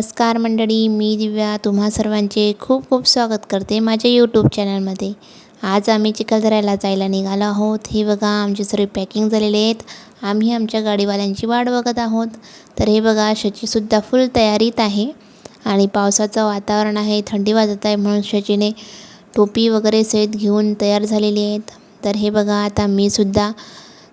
नमस्कार मंडळी मी दिव्या तुम्हा सर्वांचे खूप खूप स्वागत करते माझ्या यूट्यूब चॅनलमध्ये आज आम्ही चिखलदऱ्याला जायला निघालो आहोत. हे बघा आमचे सर्व पॅकिंग झालेले आहेत. आम्ही आमच्या गाडीवाल्यांची वाट बघत आहोत. तर हे बघा शचीसुद्धा फुल तयारीत आहे. आणि पावसाचं वातावरण आहे थंडी वाजत आहे म्हणून शचीने टोपी वगैरे सहित घेऊन तयार झालेली आहेत. तर हे बघा आता मीसुद्धा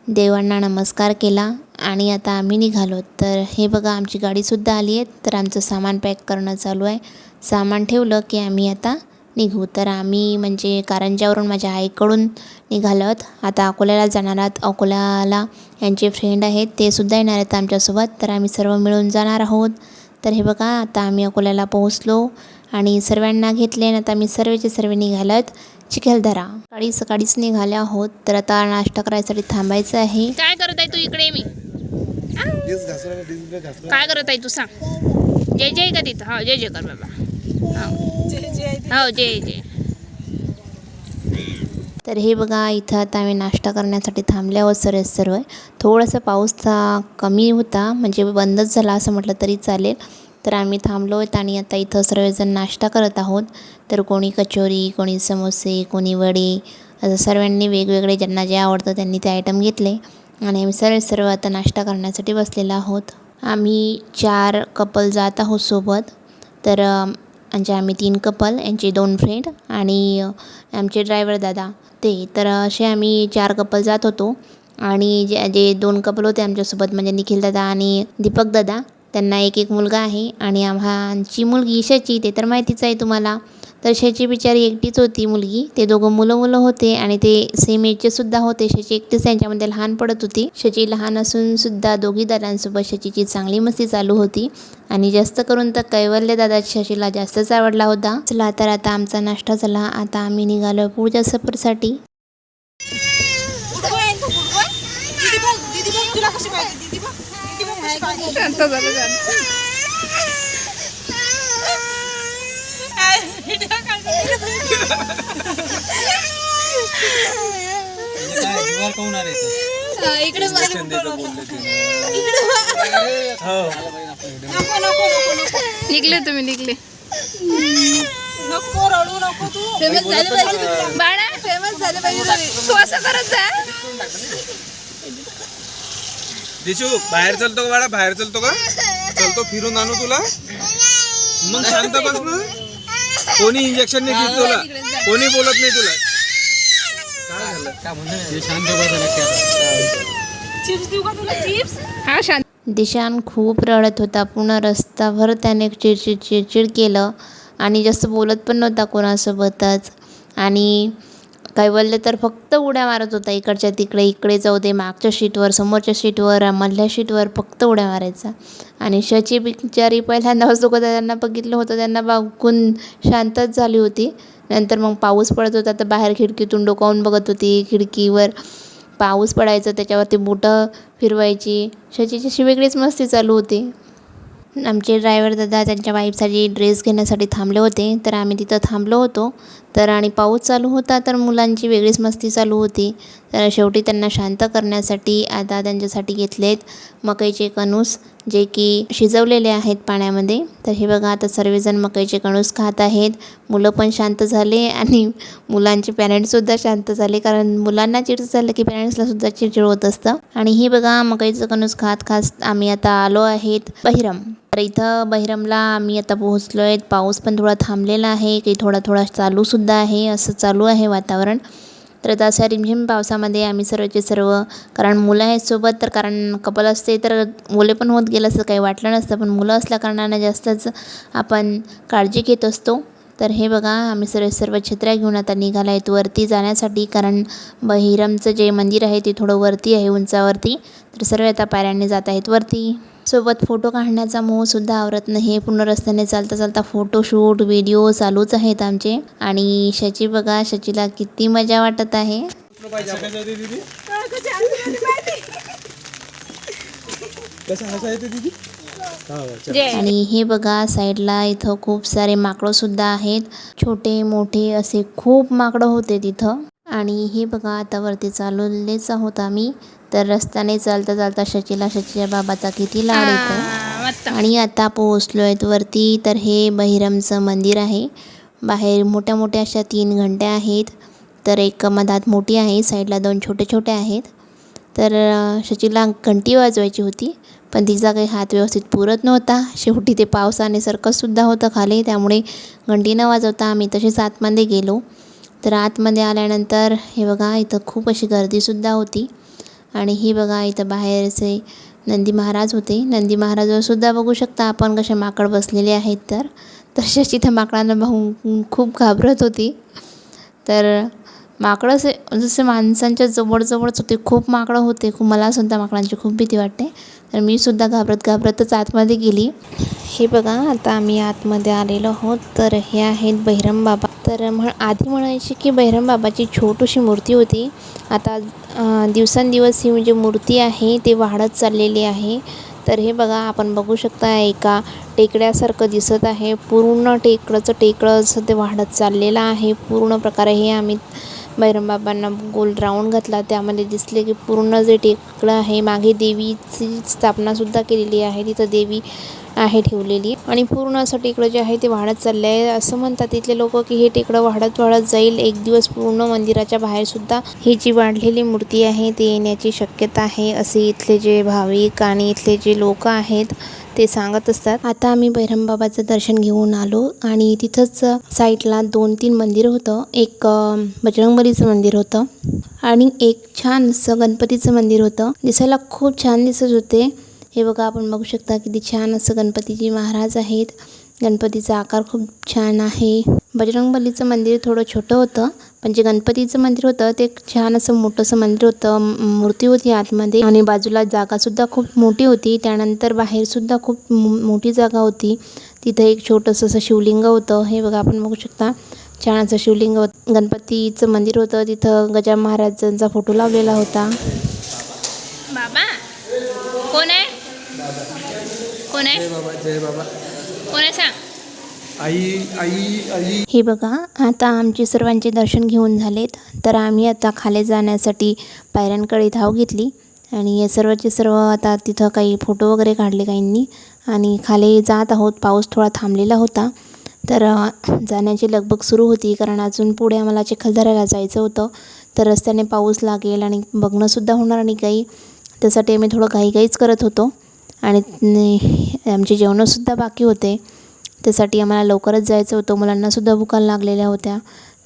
देवांना नमस्कार केला. आणि आता आम्ही निघालो. तर हे बघा आमची गाडीसुद्धा आली आहे. तर आमचं सामान पॅक करणं चालू आहे. सामान ठेवलं की आम्ही आता निघू. तर आम्ही म्हणजे कारंजावरून माझ्या आईकडून निघालो आहोत. आता अकोल्याला जाणार आहोत. अकोल्याला यांचे फ्रेंड आहेत. ते सुद्धा येणार आहेत आमच्यासोबत. तर आम्ही सर्व मिळून जाणार आहोत. तर हे बघा आता आम्ही अकोल्याला पोहोचलो आणि सर्वांना घेतले आणि आता आम्ही सर्वचे सर्व निघालोत चिखलदरा सकाळी सकाळीच निघाले आहोत. तर आता नाश्ता करायसाठी थांबायचं आहे. काय करत आहे तू इकडे? मी काय करत आहे तू सांग. जय जय का तिथं? हो जय जय कर बाबा. हो. हो जय जय. तर हे बघा इथं आता आम्ही नाश्ता करण्यासाठी थांबले आहोत सर्व सर्व. थोडंसं पाऊस था कमी होता म्हणजे बंदच झाला असं म्हटलं तरी चालेल. तर आम्ही थांबलो आहेत आणि आता इथं सर्वजण नाश्ता करत आहोत. तर कोणी कचोरी कोणी समोसे कोणी वडे असं सर्वांनी वेगवेगळे ज्यांना जे आवडतं त्यांनी ते आयटम घेतले. आणि आम्ही सर्व सर्व आता नाश्ता करण्यासाठी बसलेलो आहोत. आम्ही चार कपल जात आहोत सोबत. तर म्हणजे आम्ही तीन कपल यांचे दोन फ्रेंड आणि आमचे ड्रायव्हर दादा. ते तर असे आम्ही चार कपल जात होतो. आणि जे जे दोन कपल होते आमच्यासोबत म्हणजे निखिल दादा आणि दीपक दादा त्यांना एक एक मुलगा आहे. आणि आम्हाची मुलगी शची ते तर माहितीच आहे तुम्हाला. तर शची बिचारी एकटीच होती मुलगी. ते दोघं मुलं मुलं होते आणि ते सेम एजचे सुद्धा होते. शची एकटीच त्यांच्यामध्ये लहान पडत होती. शची लहान असून सुद्धा दोघी दादांसोबत शचीची चांगली मस्ती चालू होती. आणि जास्त करून तर कैवल्य दादा शशीला जास्तच आवडला होता. चला तर आता आमचा नाश्ता झाला. आता आम्ही निघालो पुढच्या सफरसाठी. इकडे निघले तुम्ही निघले. बाळा. फेमस झाले पाहिजे तू असं करत जा. दिशू बाहेर चलतो का बाळा? बाहेर चलतो का? चलतो फिरून आणू तुला. मग शांत बस ना. कोणी इंजेक्शन नाही देत तुला. कोणी बोलत नाही तुला. हा शांत दिशान खूप रडत होता. पूर्ण रस्ताभर त्याने चिडचिड चिडचिड केलं. आणि जास्त बोलत पण नव्हता कोणासोबतच. आणि कैवल्य तर फक्त उड्या मारत होता. इकडच्या तिकडे इकडे जाऊ दे. मागच्या शीटवर समोरच्या शीटवर मधल्या शीटवर फक्त उड्या मारायचा. आणि शची बिचारी पहिल्यांदा होता. त्यांना बघितलं होतं. त्यांना बघून शांतच झाली होती. नंतर मग पाऊस पडत होता तर बाहेर खिडकीतून डोकावून बघत होती. खिडकीवर पाऊस पडायचा. त्याच्यावरती बोटं फिरवायची. शचीची अशी वेगळीच मस्ती चालू होती. आमचे ड्रायव्हर दादा त्यांच्या वाईफसाठी ड्रेस घेण्यासाठी थांबले होते. तर आम्ही तिथं थांबलो होतो. तर आणि पाऊस चालू होता तर मुलांची वेगळीच मस्ती चालू होती. तर शेवटी त्यांना शांत करण्यासाठी आता त्यांच्यासाठी घेतलेत मकईचे कणूस जे की शिजवलेले आहेत पाण्यामध्ये. तर हे बघा आता सर्वजण मकईचे कणूस खात आहेत. मुलं पण शांत झाले आणि मुलांचे पॅरेंट्ससुद्धा शांत झाले कारण मुलांना चिड झालं की पॅरेंट्सलासुद्धा चिडचिड होत असतं. आणि ही बघा मकईचं कणूस खात खात आम्ही आता आलो आहेत बहिरम. तर इथं बहिरमला आम्ही आता पोहोचलो आहेत पाऊस पण थोडा थांबलेला आहे. काही थोडा थोडा चालूसुद्धा आहे. असं चालू आहे वातावरण. तर आता अशा रिमझिम पावसामध्ये आम्ही सर्वचे सर्व कारण मुलं आहेत सोबत तर कारण कपल असते तर मुले पण होत गेलं असं काही वाटलं नसतं. पण मुलं असल्याकारणानं जास्तच आपण काळजी घेत असतो. तर हे बघा आम्ही सर्व सर्व छत्र्या घेऊन आता निघाला आहेत वरती जाण्यासाठी. कारण बहिरमचं जे मंदिर आहे ते थोडं वरती आहे उंचावरती. तर सर्व आता पायऱ्यांनी जात आहेत वरती. सोबत फोटो काढण्याचा मोहसुद्धा आवरत नाही. पूर्ण रस्त्याने चालता चालता फोटोशूट व्हिडिओ चालूच आहेत आमचे. आणि शची बघा शचीला किती मजा वाटत आहे. आणि हे बघा साईडला इथं खूप सारे माकडंसुद्धा आहेत. छोटे मोठे असे खूप माकडं होते तिथं. आणि हे बघा आता वरती चालवलेच आहोत आम्ही. तर रस्त्याने चालता चालता शचीला शचीच्या बाबाचा किती लाड येतो आणि आता पोहोचलो आहेत वरती तर हे बहिरमचं मंदिर आहे. बाहेर मोठ्या मोठ्या अशा तीन घंट्या आहेत. तर एक मधात मोठी आहे साईडला दोन छोटे छोटे आहेत. तर शचीला घंटी वाजवायची होती पण तिचा काही हात व्यवस्थित पुरत नव्हता. शेवटी ते पावसाने सरकससुद्धा होतं खाली त्यामुळे घंटी न वाजवता आम्ही तसेच आतमध्ये गेलो. तर आतमध्ये आल्यानंतर हे बघा इथं खूप अशी गर्दीसुद्धा होती. आणि ही बघा इथं बाहेरचे नंदी महाराज होते. नंदी महाराजवरसुद्धा बघू शकता आपण कसे माकड बसलेले आहेत तर. तसेच इथं माकडांना पाहून खूप घाबरत होती. तर माकडं असे जसे माणसांच्या जवळजवळच होते खूप माकडं होते. खूप मलासुद्धा माकडांची खूप भीती वाटते. तर मी सुद्धा घाबरत घाबरतच आतमध्ये गेली. हे बघा आता आम्ही आतमध्ये आलेलो आहोत. तर हे आहेत बहिरम बाबा. तर म्हण आधी म्हणायची की बहिरम बाबाची छोटीशी मूर्ती होती. आता दिवसेंदिवस ही म्हणजे मूर्ती आहे ती वाढत चाललेली आहे. तर हे बघा आपण बघू शकता एका टेकड्यासारखं दिसत आहे. पूर्ण टेकडंचं टेकडं असं ते वाढत चाललेलं आहे. पूर्ण प्रकारे हे आम्ही बैरमबाबांना गोल राऊंड घातला. त्यामध्ये दिसले की पूर्ण जे टेकडं आहे मागे देवीची स्थापनासुद्धा केलेली आहे. तिथं देवी आहे ठेवलेली. आणि पूर्ण असं टेकडं जे आहे ते वाढत चाललं आहे असं म्हणतात तिथले लोक की हे टेकडं वाढत वाढत जाईल. एक दिवस पूर्ण मंदिराच्या बाहेरसुद्धा ही जी वाढलेली मूर्ती आहे ती येण्याची शक्यता आहे असे इथले जे भाविक आणि इथले जे लोक आहेत ते सांगत असतात. आता आम्ही बाबाचं दर्शन घेऊन आलो आणि तिथंच साईडला दोन तीन मंदिर होतं. एक बजरंगबलीचं मंदिर होतं आणि एक छान असं गणपतीचं मंदिर होतं. दिसायला खूप छान दिसत होते. हे बघा आपण बघू शकता किती छान असं गणपतीजी महाराज आहेत. गणपतीचा आकार खूप छान आहे. बजरंगबलीचं मंदिर थोडं छोटं होतं पण जे गणपतीचं मंदिर होतं ते छान असं मोठंसं मंदिर होतं. मूर्ती होती आतमध्ये आणि बाजूला जागासुद्धा खूप मोठी होती. त्यानंतर बाहेरसुद्धा खूप मो- मोठी जागा होती. तिथं एक छोटंसं असं शिवलिंग होतं. हे बघा आपण बघू शकता. छान असं शिवलिंग होतं गणपतीचं मंदिर होतं. तिथं गजा महाराजांचा फोटो लावलेला होता. बाबा कोण आहे कोण आहे? बाबा जय बाबा. कोण आहे सांग. आई आई आई. हे बघा आता आमचे सर्वांचे दर्शन घेऊन झालेत. तर आम्ही आता खाली जाण्यासाठी पायऱ्यांकडे धाव घेतली. आणि या सर्वचे सर्व आता तिथं काही फोटो वगैरे काढले काहींनी. आणि खाली जात आहोत पाऊस थोडा थांबलेला होता. तर जाण्याची लगबग सुरू होती कारण अजून पुढे आम्हाला चिखलदऱ्याला जायचं होतं. तर रस्त्याने पाऊस लागेल आणि बघणंसुद्धा होणार आणि काही. त्यासाठी आम्ही थोडं घाईघाईच करत होतो. आणि आमचे जेवणंसुद्धा बाकी होते. त्यासाठी आम्हाला लवकरच जायचं होतं. मुलांनासुद्धा भुका लागलेल्या होत्या.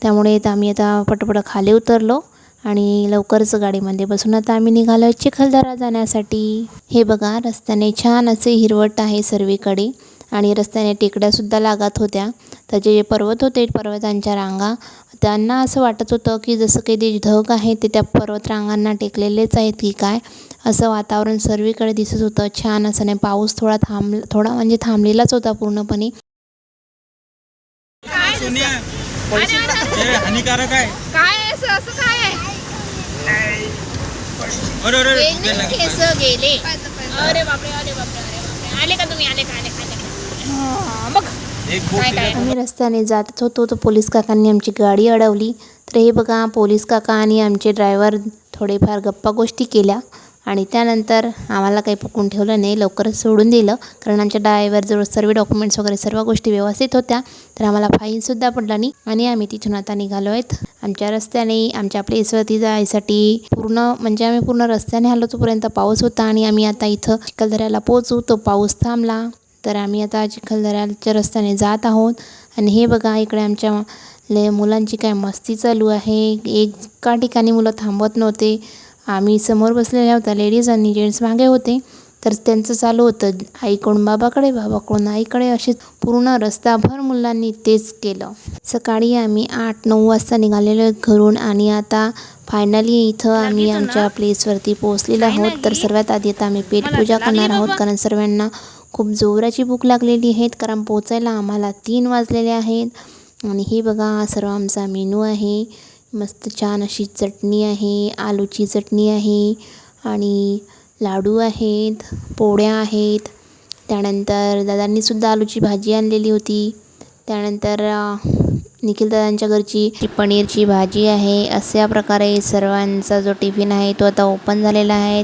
त्यामुळे आता आम्ही आता पटपट खाली उतरलो आणि लवकरच गाडीमध्ये बसून आता आम्ही निघालो चिखलदरा जाण्यासाठी. हे बघा रस्त्याने छान असे हिरवट आहे सर्वीकडे आणि रस्त्याने टेकड्यासुद्धा लागत होत्या. त्याचे जे पर्वत होते पर्वतांच्या रांगा त्यांना असं वाटत होतं की जसं काही ते ढग आहे ते त्या पर्वतरांगांना टेकलेलेच आहेत की काय? असं वातावरण सर्वीकडे दिसत होतं. छान असं नाही पाऊस थोडा थांब थोडा म्हणजे थांबलेलाच होता पूर्णपणे. हे हानिकारक आहे. काय असं असं काय आहे? अरे अरे गेले केस गेले. अरे बापरे अरे बापरे अरे बापरे. आले का तुम्ही? आले का आले का आले का? बघ आम्ही रस्त्याने जातच होतो तर पोलीस काकांनी आमची गाडी अडवली. तर हे बघा पोलीस काका आणि आमचे ड्रायव्हर थोडेफार गप्पा गोष्टी केल्या आणि त्यानंतर आम्हाला काही पकडून ठेवलं नाही लवकरच सोडून दिलं. कारण आमच्या ड्रायव्हरजवळ सर्व डॉक्युमेंट्स वगैरे सर्व गोष्टी व्यवस्थित होत्या. तर आम्हाला फाईनसुद्धा पडला नाही आणि आम्ही तिथून आता निघालो आहेत. आमच्या रस्त्याने आमच्या प्लेसवरती जायसाठी पूर्ण म्हणजे आम्ही पूर्ण रस्त्याने आलो तोपर्यंत पाऊस होता आणि आम्ही आता इथं चिखलदऱ्याला पोचू तो पाऊस थांबला. तर आम्ही आता चिखलदऱ्याच्या रस्त्याने जात आहोत. आणि हे बघा इकडे आमच्या ले मुलांची काय मस्ती चालू आहे. एका ठिकाणी मुलं थांबत नव्हते. आम्ही समोर बसलेल्या होत्या. लेडीज आणि जेंट्स मागे होते. तर त्यांचं चालू होतं. आईकडून बाबाकडे बाबाकडून आईकडे? असे पूर्ण रस्ताभर मुलांनी तेच केलं. सकाळी आम्ही आठ नऊ वाजता निघालेलो घरून आणि आता फायनली इथं आम्ही आमच्या प्लेसवरती पोहोचलेलो आहोत. तर सर्वात आधी आता आम्ही पेटपूजा करणार आहोत. कारण सर्वांना खूप जोराची भूक लागलेली आहेत कारण पोचायला आम्हाला तीन वाजलेले आहेत. आणि हे बघा हा सर्व आमचा मेनू आहे. मस्त छान अशी चटणी आहे आलूची चटणी आहे आणि लाडू आहेत पोळ्या आहेत. त्यानंतर दादांनीसुद्धा आलूची भाजी आणलेली होती. त्यानंतर निखिल दादांच्या घरची पनीरची भाजी आहे. अशा प्रकारे सर्वांचा जो टिफिन आहे तो आता ओपन झालेला आहे.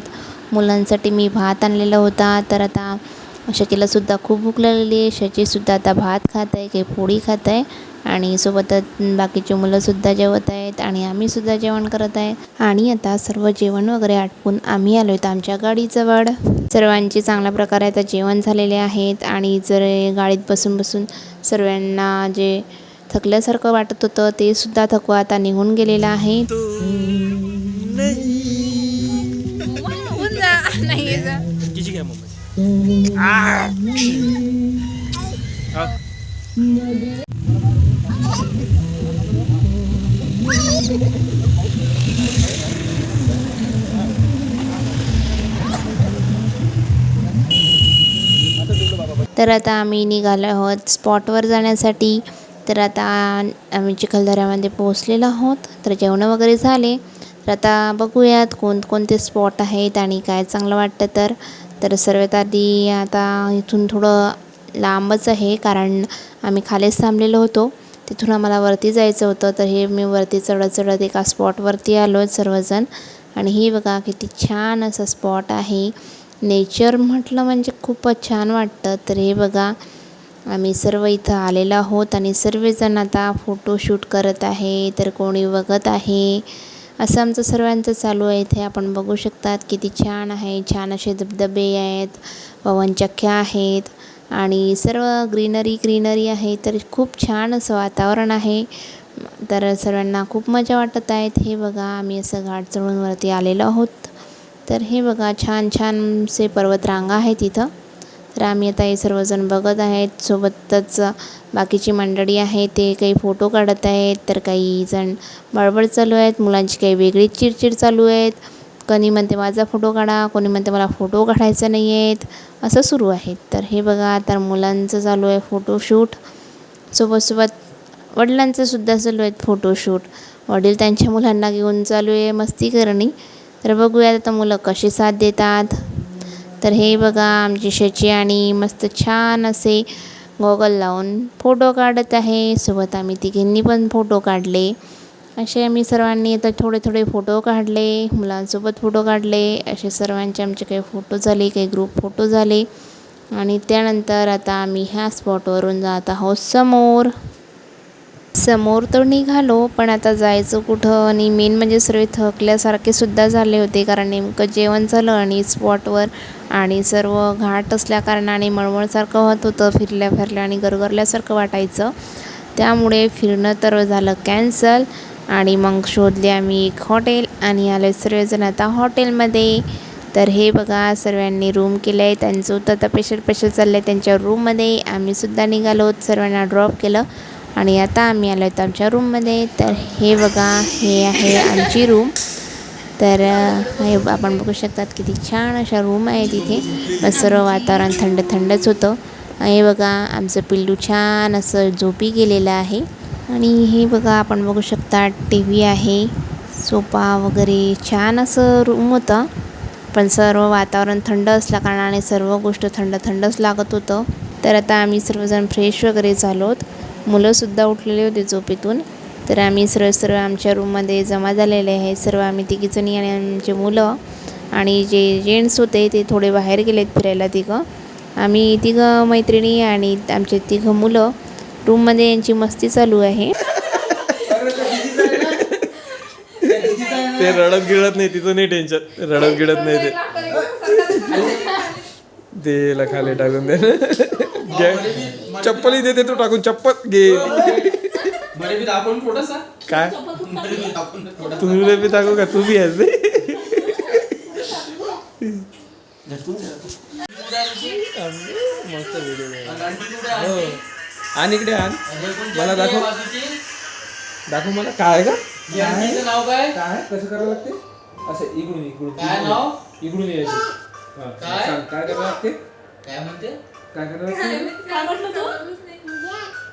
मुलांसाठी मी भात आणलेला होता. तर आता शकीलासुद्धा खूप भूक लागलेली आहे. शचीसुद्धा आता भात खात आहे काही पोळी खात आहे आणि सोबतच बाकीचे मुलंसुद्धा जेवत आहेत आणि आम्हीसुद्धा जेवण करत आहे. आणि आता सर्व जेवण वगैरे आटपून आम्ही आलो आहेत आमच्या गाडीजवळ. सर्वांचे चांगल्या प्रकारे आता जेवण झालेले आहेत आणि जर गाडीत बसून बसून सर्वांना जे थकल्यासारखं वाटत होतं ते सुद्धा थकवा आता निघून गेलेला आहे. नाही. तर आता आम्ही निघालो आहोत स्पॉटवर जाण्यासाठी. तर आता आम्ही चिखलदऱ्यामध्ये पोहोचलेलो आहोत. तर जेवणं वगैरे झाले. तर आता बघूयात कोणकोणते स्पॉट आहेत आणि काय चांगलं वाटतं तर. तर सर्वात आधी आता इथून थोडं लांबच आहे कारण आम्ही खालीच थांबलेलो होतो. तिथून आम्हाला वरती जायचं होतं तर हे मी वरती चढत चढत एका स्पॉटवरती आलो आहेत सर्वजण. आणि ही बघा किती छान असं स्पॉट आहे. नेचर म्हटलं म्हणजे खूपच छान वाटतं. तर हे बघा आम्ही सर्व इथं आलेलो आहोत आणि सर्वजण आता फोटोशूट करत आहे तर कोणी बघत आहे. असं आमचं सर्वांचं चालू आहे. इथे आपण बघू शकतात किती छान आहे. छान असे धबधबे आहेत. पवनचक्क्या आहेत. आणि सर्व ग्रीनरी ग्रीनरी आहे. तर खूप छान असं वातावरण आहे. तर सर्वांना खूप मजा वाटत आहेत. हे बघा आम्ही असं घाट चढूनवरती आलेलो आहोत. तर हे बघा छान छानसे पर्वतरांगा आहेत इथं. तर आम्ही आता हे सर्वजण बघत आहेत. सोबतच बाकीची मंडळी आहे ते काही फोटो काढत आहेत. तर काही जण बडबड चालू आहेत. मुलांची काही वेगळीच चिडचिड चालू आहेत. कोणी म्हणते माझा फोटो काढा. कोणी म्हणते मला फोटो काढायचा नाही आहेत. असं सुरू आहे तर हे बघा तर मुलांचं चालू आहे फोटोशूट सोबतसोबत वडिलांचं सुद्धा चालू आहेत फोटोशूट वडील त्यांच्या मुलांना घेऊन चालू आहे मस्ती करणी. तर बघूयात आता मुलं कशी साथ देतात. तर हे बघा आमची शची आणि मस्त छान असे गॉगल लावून फोटो काढत आहे. सोबत आम्ही तिघींनी पण फोटो काढले. असे आम्ही सर्वांनी आता थोडे थोडे फोटो काढले मुलांसोबत फोटो काढले. असे सर्वांचे आमचे काही फोटो झाले काही ग्रुप फोटो झाले. आणि त्यानंतर आता आम्ही ह्या स्पॉटवरून जात आहोत समोर. समोर तर निघालो पण आता जायचं कुठं? आणि मेन म्हणजे सर्व थकल्यासारखे सुद्धा झाले होते कारण नेमकं जेवण झालं आणि स्पॉटवर आणि सर्व घाट असल्याकारणाने मळमळसारखं होत होतं फिरल्या फिरल्या आणि गरगरल्यासारखं वाटायचं. त्यामुळे फिरणं तर झालं कॅन्सल आणि मग शोधले आम्ही एक हॉटेल आणि आले सर्वजण आता हॉटेलमध्ये तर हे बघा सर्वांनी रूम केलं आहे त्यांचं होतं आता पेशल पेशल चाललं आहे त्यांच्या रूममध्ये आम्हीसुद्धा निघालो सर्वांना ड्रॉप केलं. आणि आता आम्ही आलो आहेत आमच्या रूममध्ये तर हे बघा हे आहे आमची रूम तर हे आपण बघू शकतात किती छान अशा रूम आहे तिथे पण सर्व वातावरण थंड थंडच होतं हे बघा आमचं पिल्लू छान असं झोपी गेलेलं आहे. आणि हे बघा आपण बघू शकता टी व्ही आहे. सोफा वगैरे छान असं रूम होतं. पण सर्व वातावरण थंड असल्या कारणाने सर्व गोष्ट थंड थंडच लागत होतं. तर आता आम्ही सर्वजण फ्रेश वगैरे झालोत मुलंसुद्धा उठलेले होते झोपेतून. तर आम्ही सर्व सर्व आमच्या रूममध्ये जमा झालेले आहे. सर्व आम्ही तिघीजणी आणि आमचे मुलं आणि जे जेंट्स होते ते थोडे बाहेर गेलेत फिरायला तिघं. आम्ही तिघं मैत्रिणी आणि आमचे तिघं मुलं रूममध्ये यांची मस्ती चालू आहे. ते रडत गिळत नाही तिचं नाही टेन्शन रडत गिळत नाही ते. खाली टाकून दे घे. चप्पलही देते तू टाकून चप्पल घे. बड़े भी दाखवून थोडासा काय? तुम्ही बी टाकू का? तू बी आहेस रे. मस्त व्हिडिओ हो. आणि इकडे आण. मला दाखव. दाखव मला. काय का? नाव काय? काय कसं करावं लागते? असं इकडून इकडून काय नाव? इकडून यायचं. हा, काय? काय करावं लागते? काय म्हणते? काय करावं लागते?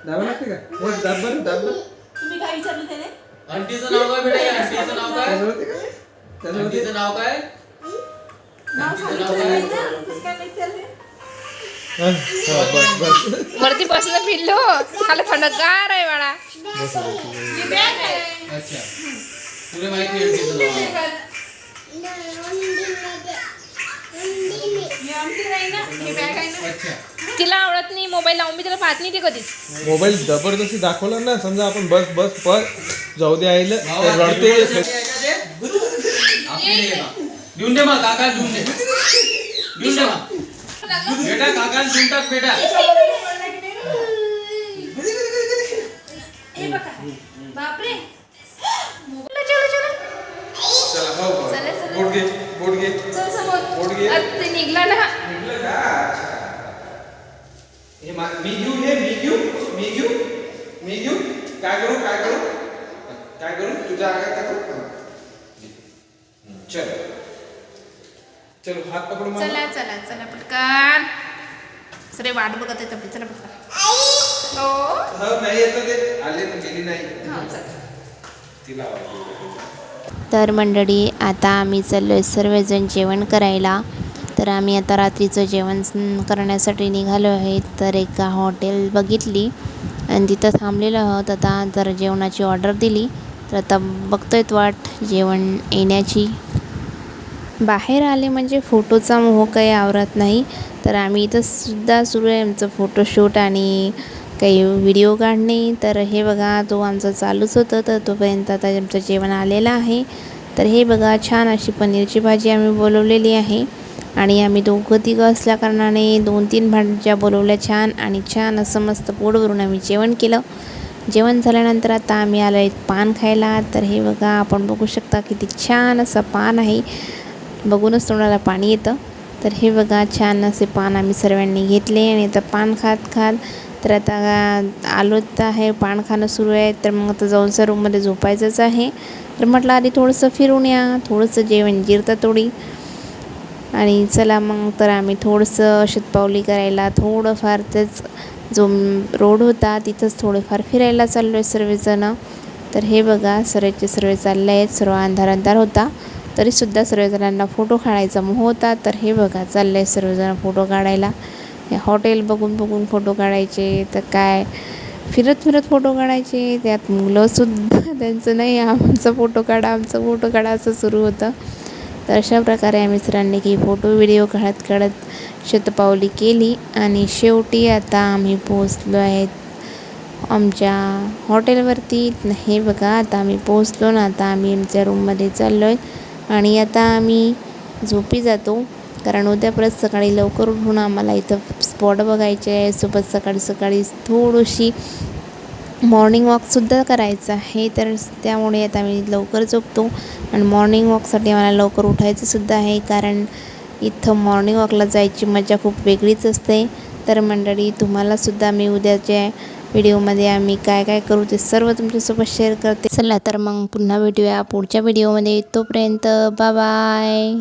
दाबा लागते का? हे दाब बरं दाब बरं. आंटीचं नाव काय बेटा? या आंटीचं नाव काय? का? होते. आंटीचं नाव काय? आंटीचं नाव काय? हा, हा, बस बस. वरती बसलं पिल्लो. खाली थंडगार आहे बाळा. अच्छा. तुला माहिती आहे आंटीचं नाव. तिला आवडत नाही मोबाईल लावून मी तिला पाहत नाही ती कधीच. मोबाईल जबरदस्ती दाखवला ना समजा आपण बस बस पर जाऊ दे आईला तर रडते देऊन दे मग काका देऊन दे देऊन दे. मग बेटा काका देऊन टाक बेटा. बापरे. चलो चलो चला. हो बोट घे बोट घे. बोट घे. निघला ना? निघलं का? हे मा- घेऊ हे मी घेऊ मी घेऊ मी घेऊ. काय करू काय करू? काय करू? तुझ्या आगात काय करू चल. चल हात पकडू चला चला चला पटकन. सरे वाट बघत आहे तब्येत. चला पटकन. हो? हो नाही येत ते. आले तर गेली नाही. हा चल. तिला. तर मंडळी आता आम्ही चाललो आहे सर्वजण जेवण करायला. तर आम्ही आता रात्रीचं जेवण करण्यासाठी निघालो आहे. तर एका हॉटेल बघितली आणि तिथं थांबलेलो आहोत. आता तर जेवणाची ऑर्डर दिली तर आता बघतोय वाट जेवण येण्याची. बाहेर आले म्हणजे फोटोचा मोह काही आवरत नाही. तर आम्ही इथं सुद्धा सुरू आहे आमचं फोटोशूट आणि काही व्हिडिओ काढणे. तर हे बघा तो आमचं चालूच होतं. तर तोपर्यंत आता आमचं जेवण आलेलं आहे. तर हे बघा छान अशी पनीरची भाजी आम्ही बोलवलेली आहे. आणि आम्ही दोघं तिघं असल्याकारणाने दोन तीन भाज्या बोलवल्या छान आणि छान असं मस्त पोट भरून आम्ही जेवण केलं. जेवण झाल्यानंतर आता आम्ही आलो आहेत पान खायला. तर हे बघा आपण बघू शकता किती छान असं पान आहे. बघूनच तोंडाला पाणी येतं. तर हे बघा छान असे पान आम्ही सर्वांनी घेतले आणि आता पान खात खात तर आता आलो तर आहे पान खाणं सुरू आहे. तर मग आता जाऊन सर रूममध्ये झोपायचंच आहे. तर म्हटलं आधी थोडंसं फिरून या थोडंसं जेवण जिरतं थोडी. आणि चला मग तर आम्ही थोडंसं शतपावली करायला थोडंफार तेच जो रोड होता तिथंच थोडंफार फिरायला चाललो आहे सर्वजणं. तर हे बघा सर्वचे सर्व चालले आहेत. सर्व अंधार अंधार होता. तरीसुद्धा सर्वजणांना फोटो काढायचा मोह होता. तर हे बघा चाललं आहे सर्वजण फोटो काढायला. हे हॉटेल बघून बघून फोटो काढायचे. तर काय फिरत फिरत फोटो काढायचे. त्यात मुलंसुद्धा त्यांचं नाही आमचा फोटो काढा आमचा फोटो काढा असं सुरू होतं. तर अशा प्रकारे आम्ही सरांनी की फोटो व्हिडिओ काढत काढत शतपावली केली. आणि शेवटी आता आम्ही पोहोचलो आहेत आमच्या हॉटेलवरती. हे बघा आता आम्ही पोहोचलो ना आता आम्ही आमच्या रूममध्ये चाललो आहे आणि आता आम्ही झोपी जातो कारण उद्या परत सकाळी लवकर उठून आम्हाला इथं स्पॉट बघायचे आहे. सोबत सकाळी सकाळी थोडीशी मॉर्निंग वॉकसुद्धा करायचं आहे तर त्यामुळे आता मी लवकर झोपतो. आणि मॉर्निंग वॉकसाठी मला लवकर उठायचंसुद्धा आहे कारण इथं मॉर्निंग वॉकला जायची मजा खूप वेगळीच असते. तर मंडळी तुम्हालासुद्धा मी उद्याच्या व्हिडिओमध्ये आम्ही काय काय करू ते सर्व तुमच्यासोबत शेअर करते. चला तर मग पुन्हा भेटूया पुढच्या व्हिडिओमध्ये. तोपर्यंत बाय